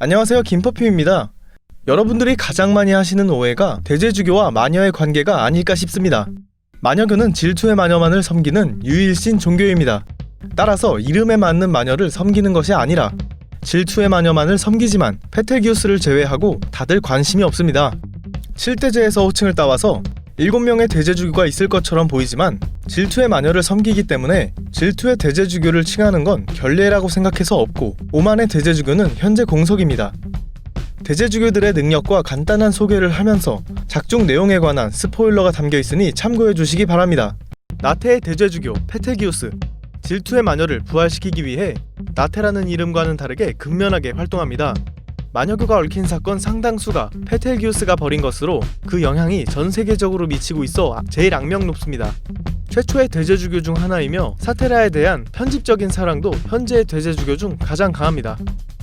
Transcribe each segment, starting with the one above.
안녕하세요 김퍼핑입니다. 여러분들이 가장 많이 하시는 오해가 대제주교와 마녀의 관계가 아닐까 싶습니다. 마녀교는 질투의 마녀만을 섬기는 유일신 종교입니다. 따라서 이름에 맞는 마녀를 섬기는 것이 아니라 질투의 마녀만을 섬기지만 페텔기우스를 제외하고 다들 관심이 없습니다. 칠대제에서 호칭을 따와서 7명의 대제주교가 있을 것처럼 보이지만 질투의 마녀를 섬기기 때문에 질투의 대제주교를 칭하는 건 결례라고 생각해서 없고 오만의 대제주교는 현재 공석입니다. 대제주교들의 능력과 간단한 소개를 하면서 작중 내용에 관한 스포일러가 담겨 있으니 참고해 주시기 바랍니다. 나태의 대제주교 페테기우스 질투의 마녀를 부활시키기 위해 나태라는 이름과는 다르게 극면하게 활동합니다. 마녀교가 얽힌 사건 상당수가 페텔기우스가 벌인 것으로 그 영향이 전 세계적으로 미치고 있어 제일 악명 높습니다. 최초의 대제주교 중 하나이며 사테라에 대한 편집적인 사랑도 현재의 대제주교 중 가장 강합니다.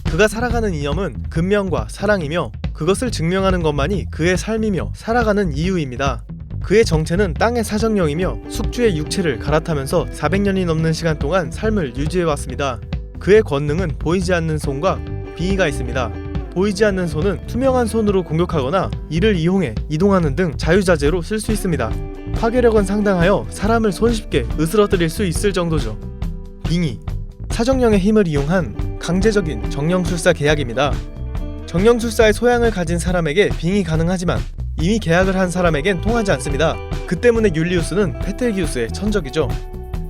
그가 살아가는 이념은 근면과 사랑이며 그것을 증명하는 것만이 그의 삶이며 살아가는 이유입니다. 그의 정체는 땅의 사정령이며 숙주의 육체를 갈아타면서 400년이 넘는 시간 동안 삶을 유지해왔습니다. 그의 권능은 보이지 않는 손과 빙의가 있습니다. 보이지 않는 손은 투명한 손으로 공격하거나 이를 이용해 이동하는 등 자유자재로 쓸 수 있습니다. 파괴력은 상당하여 사람을 손쉽게 으스러뜨릴 수 있을 정도죠. 빙의 사정령의 힘을 이용한 강제적인 정령술사 계약입니다. 정령술사의 소양을 가진 사람에게 빙의 가능하지만 이미 계약을 한 사람에겐 통하지 않습니다. 그 때문에 율리우스는 페텔기우스의 천적이죠.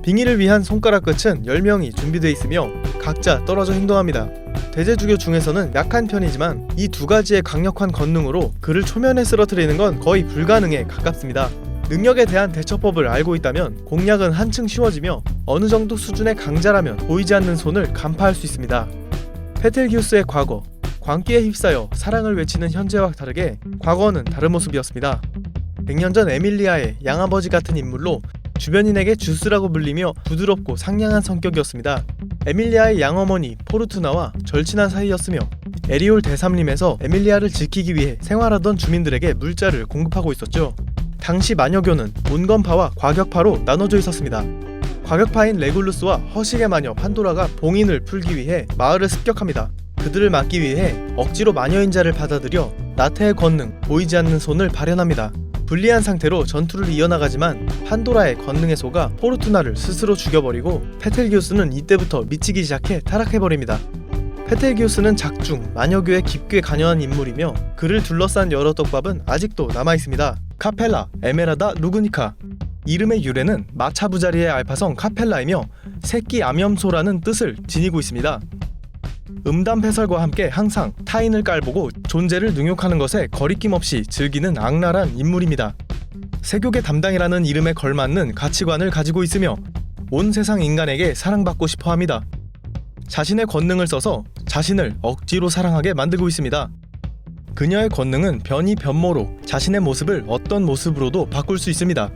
빙의를 위한 손가락 끝은 10명이 준비되어 있으며 각자 떨어져 행동합니다. 대제주교 중에서는 약한 편이지만 이 두 가지의 강력한 권능으로 그를 초면에 쓰러뜨리는 건 거의 불가능에 가깝습니다. 능력에 대한 대처법을 알고 있다면 공략은 한층 쉬워지며 어느 정도 수준의 강자라면 보이지 않는 손을 간파할 수 있습니다. 페텔기우스의 과거, 광기에 휩싸여 사랑을 외치는 현재와 다르게 과거는 다른 모습이었습니다. 100년 전 에밀리아의 양아버지 같은 인물로 주변인에게 주스라고 불리며 부드럽고 상냥한 성격이었습니다. 에밀리아의 양어머니 포르투나와 절친한 사이였으며 에리올 대삼림에서 에밀리아를 지키기 위해 생활하던 주민들에게 물자를 공급하고 있었죠. 당시 마녀교는 온건파와 과격파로 나눠져 있었습니다. 과격파인 레굴루스와 허식의 마녀 판도라가 봉인을 풀기 위해 마을을 습격합니다. 그들을 막기 위해 억지로 마녀인 자를 받아들여 나태의 권능, 보이지 않는 손을 발현합니다. 불리한 상태로 전투를 이어나가지만 판도라의 권능의 소가 포르투나를 스스로 죽여버리고 페텔기우스는 이때부터 미치기 시작해 타락해버립니다. 페텔기우스는 작중 마녀교에 깊게 관여한 인물이며 그를 둘러싼 여러 떡밥은 아직도 남아있습니다. 카펠라, 에메라다, 루그니카 이름의 유래는 마차부자리의 알파성 카펠라이며 새끼 암염소라는 뜻을 지니고 있습니다. 음담 패설과 함께 항상 타인을 깔보고 존재를 능욕하는 것에 거리낌 없이 즐기는 악랄한 인물입니다. 세교계 담당이라는 이름에 걸맞는 가치관을 가지고 있으며 온 세상 인간에게 사랑받고 싶어 합니다. 자신의 권능을 써서 자신을 억지로 사랑하게 만들고 있습니다. 그녀의 권능은 변이 변모로 자신의 모습을 어떤 모습으로도 바꿀 수 있습니다.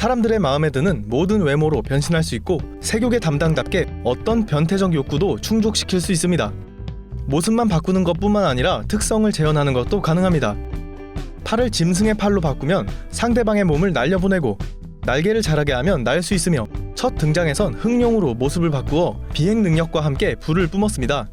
사람들의 마음에 드는 모든 외모로 변신할 수 있고 세교계 담당답게 어떤 변태적 욕구도 충족시킬 수 있습니다. 모습만 바꾸는 것뿐만 아니라 특성을 재현하는 것도 가능합니다. 팔을 짐승의 팔로 바꾸면 상대방의 몸을 날려보내고 날개를 자라게 하면 날 수 있으며 첫 등장에선 흑룡으로 모습을 바꾸어 비행 능력과 함께 불을 뿜었습니다.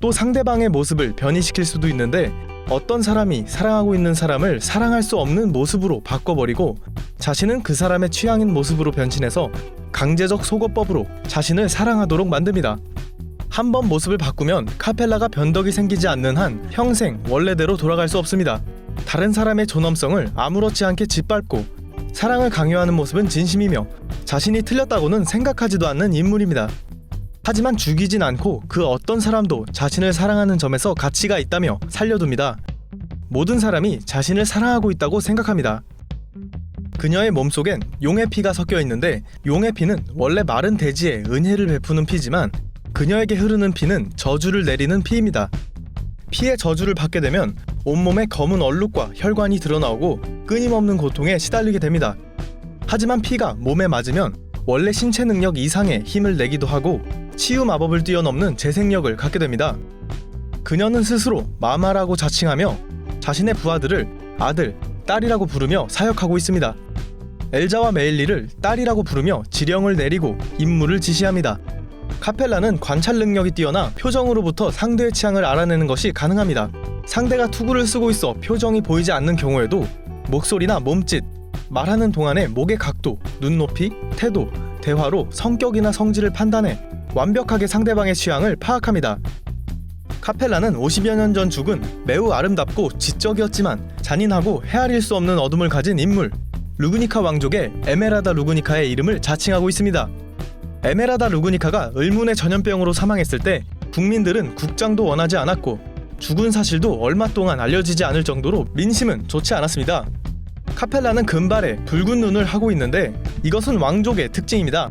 또 상대방의 모습을 변이시킬 수도 있는데 어떤 사람이 사랑하고 있는 사람을 사랑할 수 없는 모습으로 바꿔버리고 자신은 그 사람의 취향인 모습으로 변신해서 강제적 속어법으로 자신을 사랑하도록 만듭니다. 한 번 모습을 바꾸면 카펠라가 변덕이 생기지 않는 한 평생 원래대로 돌아갈 수 없습니다. 다른 사람의 존엄성을 아무렇지 않게 짓밟고 사랑을 강요하는 모습은 진심이며 자신이 틀렸다고는 생각하지도 않는 인물입니다. 하지만 죽이진 않고 그 어떤 사람도 자신을 사랑하는 점에서 가치가 있다며 살려둡니다. 모든 사람이 자신을 사랑하고 있다고 생각합니다. 그녀의 몸속엔 용의 피가 섞여 있는데 용의 피는 원래 마른 대지에 은혜를 베푸는 피지만 그녀에게 흐르는 피는 저주를 내리는 피입니다. 피의 저주를 받게 되면 온몸에 검은 얼룩과 혈관이 드러나오고 끊임없는 고통에 시달리게 됩니다. 하지만 피가 몸에 맞으면 원래 신체 능력 이상의 힘을 내기도 하고 치유 마법을 뛰어넘는 재생력을 갖게 됩니다. 그녀는 스스로 마마라고 자칭하며 자신의 부하들을 아들, 딸이라고 부르며 사역하고 있습니다. 엘자와 메일리를 딸이라고 부르며 지령을 내리고 임무를 지시합니다. 카펠라는 관찰 능력이 뛰어나 표정으로부터 상대의 취향을 알아내는 것이 가능합니다. 상대가 투구를 쓰고 있어 표정이 보이지 않는 경우에도 목소리나 몸짓, 말하는 동안의 목의 각도, 눈높이, 태도, 대화로 성격이나 성질을 판단해 완벽하게 상대방의 취향을 파악합니다. 카펠라는 50여 년 전 죽은 매우 아름답고 지적이었지만 잔인하고 헤아릴 수 없는 어둠을 가진 인물 루그니카 왕족의 에메라다 루그니카의 이름을 자칭하고 있습니다. 에메라다 루그니카가 의문의 전염병으로 사망했을 때 국민들은 국장도 원하지 않았고 죽은 사실도 얼마 동안 알려지지 않을 정도로 민심은 좋지 않았습니다. 카펠라는 금발에 붉은 눈을 하고 있는데 이것은 왕족의 특징입니다.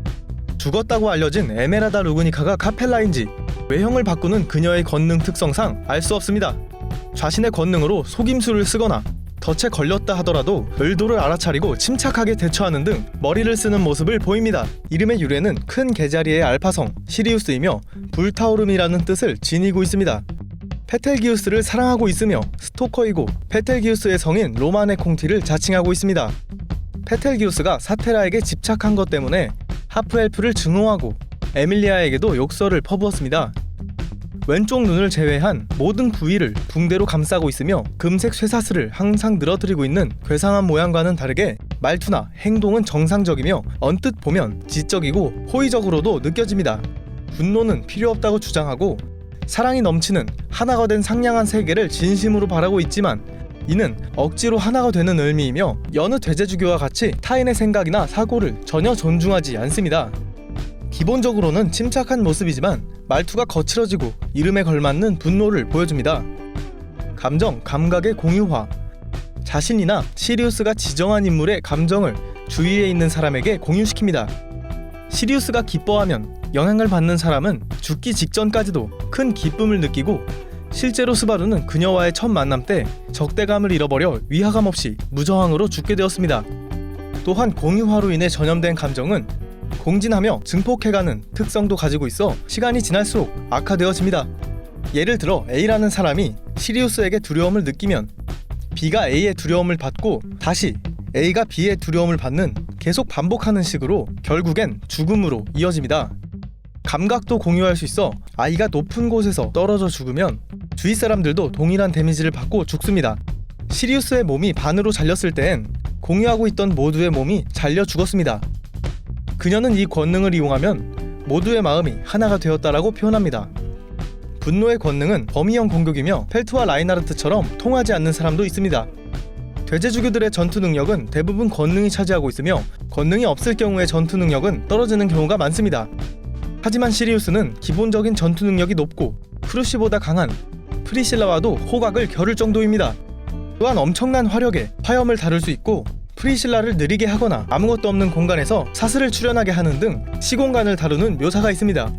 죽었다고 알려진 에메라다 루그니카가 카펠라인지 외형을 바꾸는 그녀의 권능 특성상 알 수 없습니다. 자신의 권능으로 속임수를 쓰거나 덫에 걸렸다 하더라도 의도를 알아차리고 침착하게 대처하는 등 머리를 쓰는 모습을 보입니다. 이름의 유래는 큰 개자리의 알파성 시리우스이며 불타오름이라는 뜻을 지니고 있습니다. 페텔기우스를 사랑하고 있으며 스토커이고 페텔기우스의 성인 로마네 콩티를 자칭하고 있습니다. 페텔기우스가 사테라에게 집착한 것 때문에 하프엘프를 증오하고 에밀리아에게도 욕설을 퍼부었습니다. 왼쪽 눈을 제외한 모든 부위를 붕대로 감싸고 있으며 금색 쇠사슬을 항상 늘어뜨리고 있는 괴상한 모양과는 다르게 말투나 행동은 정상적이며 언뜻 보면 지적이고 호의적으로도 느껴집니다. 분노는 필요 없다고 주장하고 사랑이 넘치는 하나가 된 상냥한 세계를 진심으로 바라고 있지만 이는 억지로 하나가 되는 의미이며 여느 대제주교와 같이 타인의 생각이나 사고를 전혀 존중하지 않습니다. 기본적으로는 침착한 모습이지만 말투가 거칠어지고 이름에 걸맞는 분노를 보여줍니다. 감정, 감각의 공유화. 자신이나 시리우스가 지정한 인물의 감정을 주위에 있는 사람에게 공유시킵니다. 시리우스가 기뻐하면 영향을 받는 사람은 죽기 직전까지도 큰 기쁨을 느끼고 실제로 스바루는 그녀와의 첫 만남 때 적대감을 잃어버려 위화감 없이 무저항으로 죽게 되었습니다. 또한 공유화로 인해 전염된 감정은 공진하며 증폭해가는 특성도 가지고 있어 시간이 지날수록 악화되어집니다. 예를 들어 A라는 사람이 시리우스에게 두려움을 느끼면 B가 A의 두려움을 받고 다시 A가 B의 두려움을 받는 계속 반복하는 식으로 결국엔 죽음으로 이어집니다. 감각도 공유할 수 있어 아이가 높은 곳에서 떨어져 죽으면 주위 사람들도 동일한 데미지를 받고 죽습니다. 시리우스의 몸이 반으로 잘렸을 땐 공유하고 있던 모두의 몸이 잘려 죽었습니다. 그녀는 이 권능을 이용하면 모두의 마음이 하나가 되었다라고 표현합니다. 분노의 권능은 범위형 공격이며 펠트와 라인하르트처럼 통하지 않는 사람도 있습니다. 돼지주교들의 전투 능력은 대부분 권능이 차지하고 있으며 권능이 없을 경우의 전투 능력은 떨어지는 경우가 많습니다. 하지만 시리우스는 기본적인 전투 능력이 높고 크루시보다 강한 프리실라와도 호각을 겨룰 정도입니다. 또한 엄청난 화력에 화염을 다룰 수 있고 프리실라를 느리게 하거나 아무것도 없는 공간에서 사슬을 출현하게 하는 등 시공간을 다루는 묘사가 있습니다.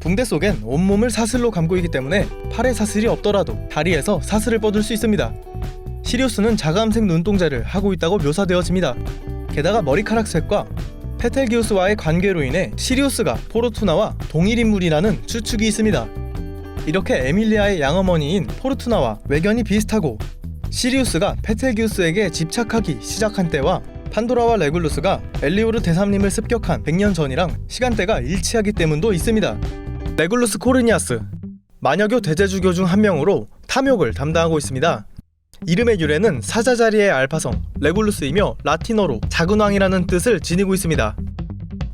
붕대 속엔 온몸을 사슬로 감고 있기 때문에 팔에 사슬이 없더라도 다리에서 사슬을 뻗을 수 있습니다. 시리우스는 자감색 눈동자를 하고 있다고 묘사되어집니다. 게다가 머리카락 색과 페텔기우스와의 관계로 인해 시리우스가 포르투나와 동일 인물이라는 추측이 있습니다. 이렇게 에밀리아의 양어머니인 포르투나와 외견이 비슷하고 시리우스가 페텔기우스에게 집착하기 시작한 때와 판도라와 레굴루스가 엘리오르 대삼님을 습격한 100년 전이랑 시간대가 일치하기 때문도 있습니다. 레굴루스 코르니아스 마녀교 대제주교 중 한 명으로 탐욕을 담당하고 있습니다. 이름의 유래는 사자자리의 알파성 레굴루스이며 라틴어로 작은 왕이라는 뜻을 지니고 있습니다.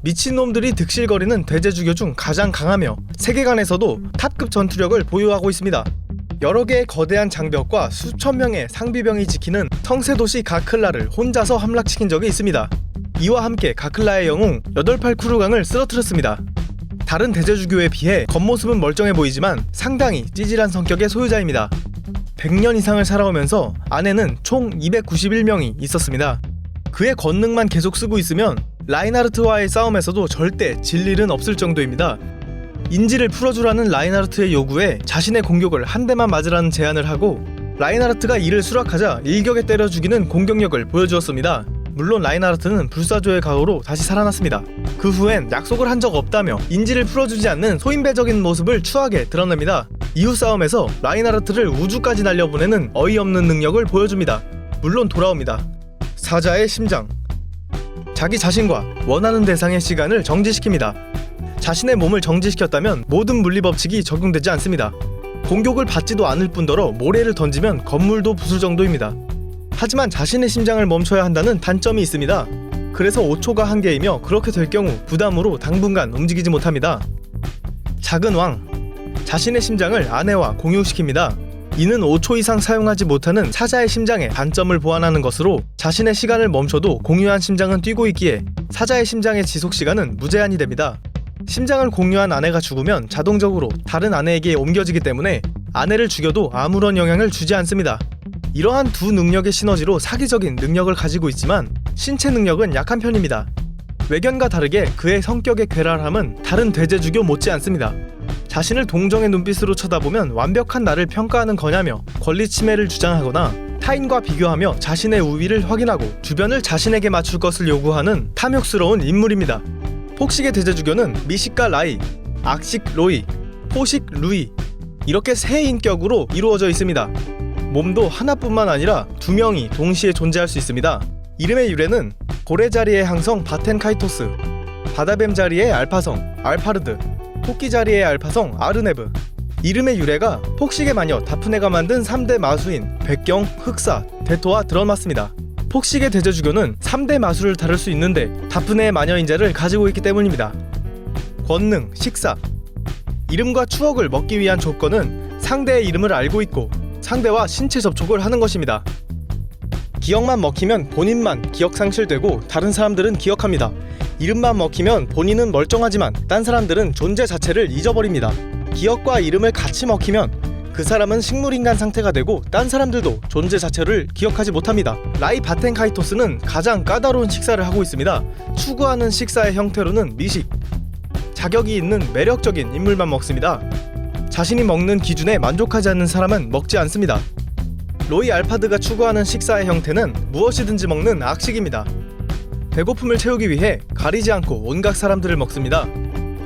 미친놈들이 득실거리는 대제주교 중 가장 강하며 세계관에서도 탑급 전투력을 보유하고 있습니다. 여러 개의 거대한 장벽과 수천 명의 상비병이 지키는 성세도시 가클라를 혼자서 함락시킨 적이 있습니다. 이와 함께 가클라의 영웅 8팔 쿠르강을 쓰러뜨렸습니다. 다른 대제주교에 비해 겉모습은 멀쩡해 보이지만 상당히 찌질한 성격의 소유자입니다. 100년 이상을 살아오면서 아내는 총 291명이 있었습니다. 그의 권능만 계속 쓰고 있으면 라인하르트와의 싸움에서도 절대 질 일은 없을 정도입니다. 인지를 풀어주라는 라인하르트의 요구에 자신의 공격을 한 대만 맞으라는 제안을 하고 라인하르트가 이를 수락하자 일격에 때려 죽이는 공격력을 보여주었습니다. 물론 라인하르트는 불사조의 가호로 다시 살아났습니다. 그 후엔 약속을 한 적 없다며 인지를 풀어주지 않는 소인배적인 모습을 추하게 드러냅니다. 이후 싸움에서 라인하르트를 우주까지 날려보내는 어이없는 능력을 보여줍니다. 물론 돌아옵니다. 사자의 심장. 자기 자신과 원하는 대상의 시간을 정지시킵니다. 자신의 몸을 정지시켰다면 모든 물리 법칙이 적용되지 않습니다. 공격을 받지도 않을 뿐더러 모래를 던지면 건물도 부술 정도입니다. 하지만 자신의 심장을 멈춰야 한다는 단점이 있습니다. 그래서 5초가 한계이며 그렇게 될 경우 부담으로 당분간 움직이지 못합니다. 작은 왕 자신의 심장을 아내와 공유시킵니다. 이는 5초 이상 사용하지 못하는 사자의 심장에 단점을 보완하는 것으로 자신의 시간을 멈춰도 공유한 심장은 뛰고 있기에 사자의 심장의 지속 시간은 무제한이 됩니다. 심장을 공유한 아내가 죽으면 자동적으로 다른 아내에게 옮겨지기 때문에 아내를 죽여도 아무런 영향을 주지 않습니다. 이러한 두 능력의 시너지로 사기적인 능력을 가지고 있지만 신체 능력은 약한 편입니다. 외견과 다르게 그의 성격의 괴랄함은 다른 대제주교 못지 않습니다. 자신을 동정의 눈빛으로 쳐다보면 완벽한 나를 평가하는 거냐며 권리 침해를 주장하거나 타인과 비교하며 자신의 우위를 확인하고 주변을 자신에게 맞출 것을 요구하는 탐욕스러운 인물입니다. 폭식의 대제주교는 미식과 라이, 악식 로이, 포식 루이 이렇게 세 인격으로 이루어져 있습니다. 몸도 하나뿐만 아니라 두 명이 동시에 존재할 수 있습니다. 이름의 유래는 고래 자리의 항성 바텐카이토스, 바다뱀 자리의 알파성 알파르드, 토끼 자리의 알파성 아르네브. 이름의 유래가 폭식의 마녀 다프네가 만든 3대 마수인 백경, 흑사, 대토와 들어맞습니다. 폭식의 대제주교는 3대 마술을 다룰 수 있는데 다프네의 마녀 인자를 가지고 있기 때문입니다. 권능, 식사. 이름과 추억을 먹기 위한 조건은 상대의 이름을 알고 있고 상대와 신체 접촉을 하는 것입니다. 기억만 먹히면 본인만 기억 상실되고 다른 사람들은 기억합니다. 이름만 먹히면 본인은 멀쩡하지만 딴 사람들은 존재 자체를 잊어버립니다. 기억과 이름을 같이 먹히면 그 사람은 식물인간 상태가 되고 딴 사람들도 존재 자체를 기억하지 못합니다. 라이 바텐카이토스는 가장 까다로운 식사를 하고 있습니다. 추구하는 식사의 형태로는 미식. 자격이 있는 매력적인 인물만 먹습니다. 자신이 먹는 기준에 만족하지 않는 사람은 먹지 않습니다. 로이 알파드가 추구하는 식사의 형태는 무엇이든지 먹는 악식입니다. 배고픔을 채우기 위해 가리지 않고 온갖 사람들을 먹습니다.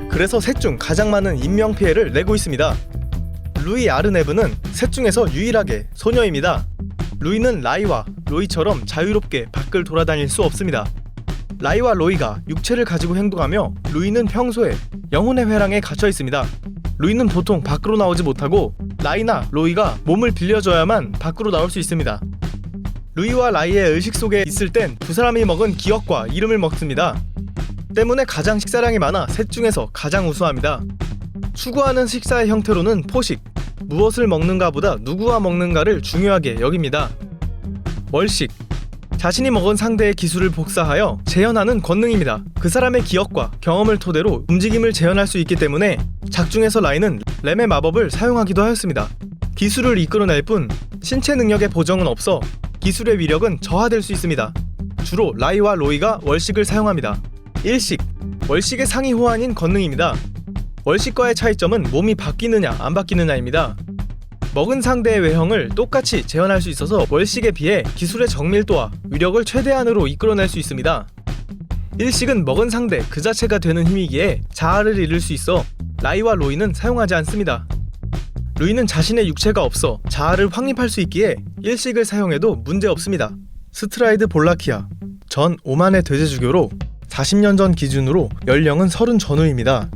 그래서 셋 중 가장 많은 인명 피해를 내고 있습니다. 루이 아르네브는 셋 중에서 유일하게 소녀입니다. 루이는 라이와 로이처럼 자유롭게 밖을 돌아다닐 수 없습니다. 라이와 로이가 육체를 가지고 행동하며 루이는 평소에 영혼의 회랑에 갇혀 있습니다. 루이는 보통 밖으로 나오지 못하고 라이나 로이가 몸을 빌려줘야만 밖으로 나올 수 있습니다. 루이와 라이의 의식 속에 있을 땐 두 사람이 먹은 기억과 이름을 먹습니다. 때문에 가장 식사량이 많아 셋 중에서 가장 우수합니다. 추구하는 식사의 형태로는 포식, 무엇을 먹는가보다 누구와 먹는가를 중요하게 여깁니다. 월식, 자신이 먹은 상대의 기술을 복사하여 재현하는 권능입니다. 그 사람의 기억과 경험을 토대로 움직임을 재현할 수 있기 때문에 작중에서 라인은 램의 마법을 사용하기도 하였습니다. 기술을 이끌어낼 뿐 신체 능력의 보정은 없어 기술의 위력은 저하될 수 있습니다. 주로 라이와 로이가 월식을 사용합니다. 일식, 월식의 상위 호환인 권능입니다. 월식과의 차이점은 몸이 바뀌느냐 안 바뀌느냐입니다. 먹은 상대의 외형을 똑같이 재현할 수 있어서 월식에 비해 기술의 정밀도와 위력을 최대한으로 이끌어낼 수 있습니다. 일식은 먹은 상대 그 자체가 되는 힘이기에 자아를 잃을 수 있어 라이와 로이는 사용하지 않습니다. 루이는 자신의 육체가 없어 자아를 확립할 수 있기에 일식을 사용해도 문제 없습니다. 스트라이드 볼라키아 전 오만의 대제주교로 40년 전 기준으로 연령은 30 전후입니다.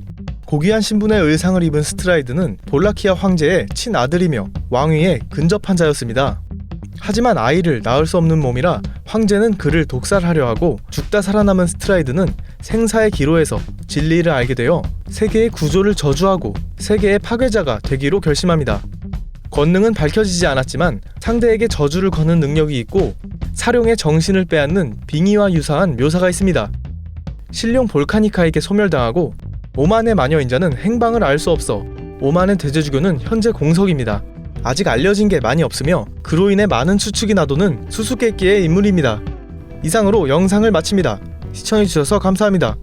고귀한 신분의 의상을 입은 스트라이드는 볼라키아 황제의 친아들이며 왕위에 근접한 자였습니다. 하지만 아이를 낳을 수 없는 몸이라 황제는 그를 독살하려 하고 죽다 살아남은 스트라이드는 생사의 기로에서 진리를 알게 되어 세계의 구조를 저주하고 세계의 파괴자가 되기로 결심합니다. 권능은 밝혀지지 않았지만 상대에게 저주를 거는 능력이 있고 사룡의 정신을 빼앗는 빙의와 유사한 묘사가 있습니다. 신룡 볼카니카에게 소멸당하고 오만의 마녀인자는 행방을 알 수 없어 오만의 대제주교는 현재 공석입니다. 아직 알려진 게 많이 없으며 그로 인해 많은 추측이 나도는 수수께끼의 인물입니다. 이상으로 영상을 마칩니다. 시청해주셔서 감사합니다.